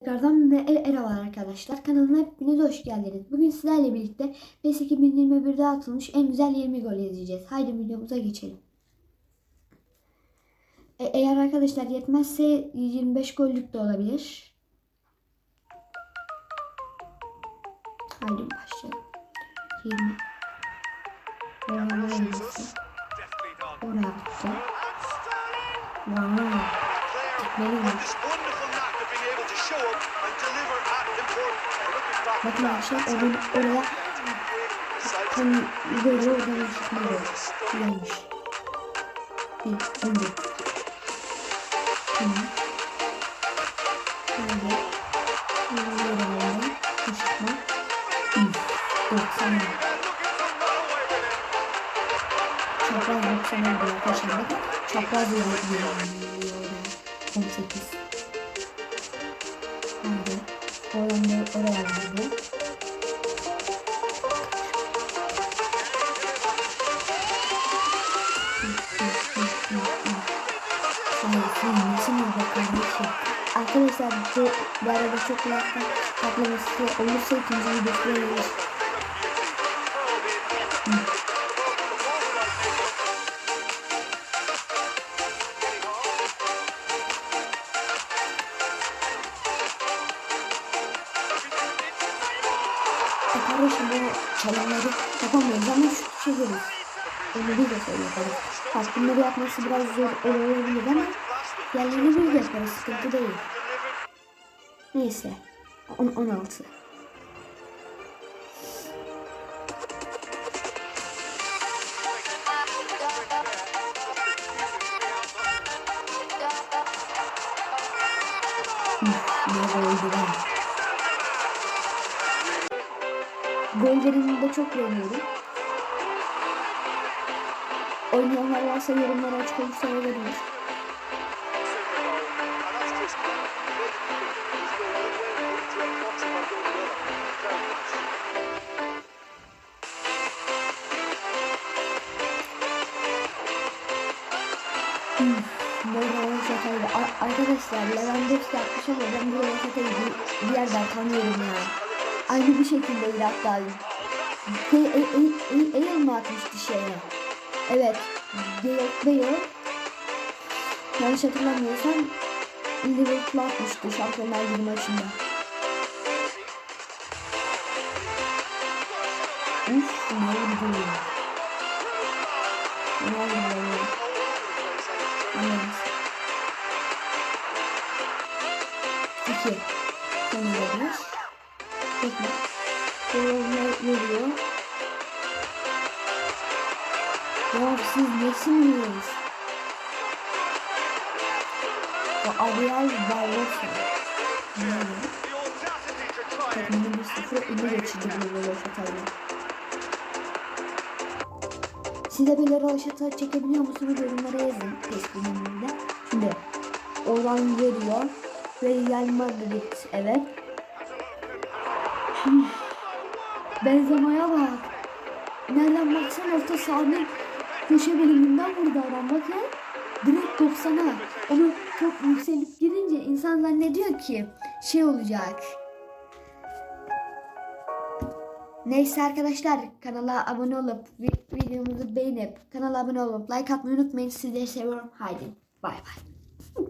Tekrardan merhabalar arkadaşlar. Kanalıma hepiniz hoş geldiniz. Bugün sizlerle birlikte PES 2021'de atılmış en güzel 20 gol izleyeceğiz. Haydi videomuza geçelim. E- eğer arkadaşlar yetmezse 25 gollük de olabilir. Haydi başlayalım. 20. Oraya gitti. Oraya gitti. Wow. Bakın arkadaşlar onun oraya tam böyle oradan ışıkları gelmiş. Bir, önce. Şimdi. Böyle. Böyle böyle. Işıklar. Bir. Doksan. Çapraz doksan oldu arkadaşlar. Çapraz yolu 18. Hadi. Oradan da oraya gidiyor. Arkadaşlar bu, bu arada çok like patlaması olursa ikinci videosu kardeşim bu çalımları yapamıyoruz ama şu çeviriz. Onu biz de söylüyoruz. Bak bunları yapması biraz zor olabilir ama yerlerini biz de yaparız. Sıkıntı değil. Neyse. On, 16. Ne oldu lan? Gollerini de çok beğeniyorum. Oynayanlar varsa yorumlara açık olursa olabilir. Böyle şakaydı. Ar- Arkadaşlar Lewandowski yapmış ama ben bu şakayı bir, bir yerden tanıyorum ya. Aynı bir şekildeydi hatta. Şey, e, e, e, Eyal mı atmıştı şeye? Evet. Gale, Bale. Yanlış hatırlamıyorsam Liverpool atmıştı Şampiyonlar Ligi maçında. Uf ne oldu? Ne oldu? Evet. İki. Sonra bir. Bekle. Yorumlar geliyor. Ya siz nesiniz? O Ariel Barroso. Yani. Takımda bir sıfır önü geçirdi bu böyle şakayla. Siz de böyle roşata çekebiliyor musunuz? Yorumlara yazın. Tespihiminde. Şimdi oradan geliyor. Real Madrid. Evet. Benzema'ya bak. Nereden baksan orta sahanın köşe bölümünden vurdu adam bak ya. Direkt 90'a. Onu çok yükselip girince insan zannediyor ki şey olacak. Neyse arkadaşlar kanala abone olup vi- videomuzu beğenip kanala abone olup like atmayı unutmayın. Sizleri seviyorum. Haydi bay bay.